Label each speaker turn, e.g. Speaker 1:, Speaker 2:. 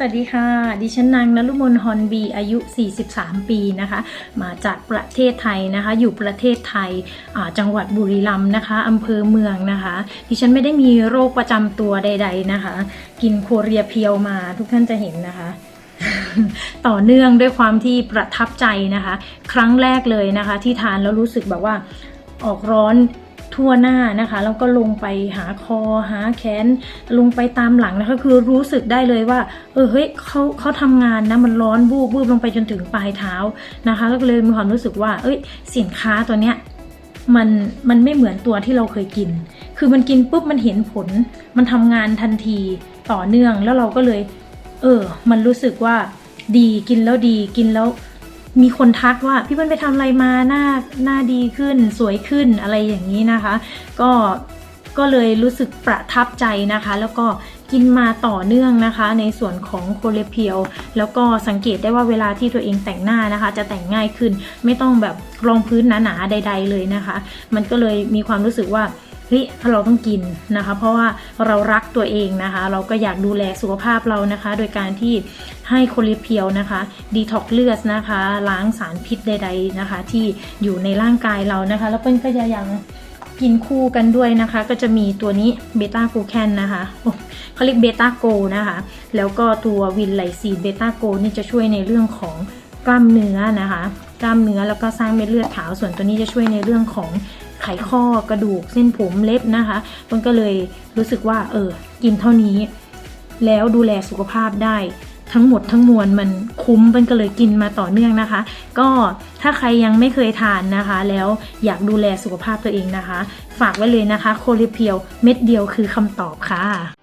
Speaker 1: สวัสดีค่ะ ดิฉันนางนลุมนฮอนบี อายุ 43 ปีนะคะ มาจากประเทศไทยนะคะ อยู่ประเทศไทย จังหวัดบุรีรัมย์นะคะอำเภอเมืองนะคะ ดิฉันไม่ได้มีโรคประจำตัวใด ๆนะคะ กินโคเรียเพียวมาทุกท่านจะเห็นนะคะต่อเนื่องด้วยความที่ประทับใจนะคะ ครั้งแรกเลยนะคะ ที่ทานแล้วรู้สึกแบบว่าออกร้อน ทั่วหน้านะคะแล้วก็ลงไปหาคอหาแขน ลงไปตามหลังนะคะคือรู้สึกได้เลยว่า เออเฮ้ยเขาเขาทำงานนะมันร้อนบูบบูบลงไปจนถึงปลายเท้านะคะแล้วก็เลยมีความรู้สึกว่า เอ้ย สินค้าตัวเนี้ยมันมันไม่เหมือนตัวที่เราเคยกิน คือมันกินปุ๊บมันเห็นผล มันทำงานทันทีต่อเนื่องแล้วเราก็เลย เออ มันรู้สึกว่าดีกินแล้วดีกินแล้ว มีคนทักว่าพี่เปิ้ลไปทำอะไรมาหน้าหน้าดีขึ้น สวยขึ้นอะไรอย่างนี้นะคะ ก็ก็เลยรู้สึกประทับใจนะคะ แล้วก็กินมาต่อเนื่องนะคะ ในส่วนของโคเลเพียว แล้วก็สังเกตได้ว่าเวลาที่ตัวเองแต่งหน้านะคะ จะแต่งง่ายขึ้นไม่ต้องแบบรองพื้นหนาๆใด ๆ เลยนะคะ มันก็เลยมีความรู้สึกว่า เฮ้ยเราต้องกินนะคะ เพราะว่าเรารักตัวเองนะคะ เราก็อยากดูแลสุขภาพเรานะคะ โดยการที่ให้โคลิเพียวนะคะดีท็อกเลือดนะคะ ล้างสารพิษใด ๆนะคะ ที่อยู่ในร่างกายเรานะคะ แล้วเปิ้ลก็จะยังกินคู่กันด้วยนะคะ ก็จะมีตัวนี้เบต้ากูแคนนะคะเขาเรียกเบต้าโกนะคะ แล้วก็ตัววินไลซีนเบต้าโกนี่จะช่วยในเรื่องของกล้ามเนื้อนะคะ กล้ามเนื้อแล้วก็สร้างเม็ดเลือดขาวส่วนตัวนี้จะช่วยในเรื่องของ ขข้อกระดูกเส้นผมเล็บนะคะมันก็เลยรู้สึกว่าเออกินเท่านี้ แล้วดูแลสุขภาพได้ทั้งหมดทั้งมวลมันคุ้มเป็นก็เลยกินมาต่อเนื่องนะคะ ก็ถ้าใครยังไม่เคยทานนะคะ แล้วอยากดูแลสุขภาพตัวเองนะคะ ฝากไว้เลยนะคะ โคลิเพียวเม็ดเดียวคือคำตอบค่ะ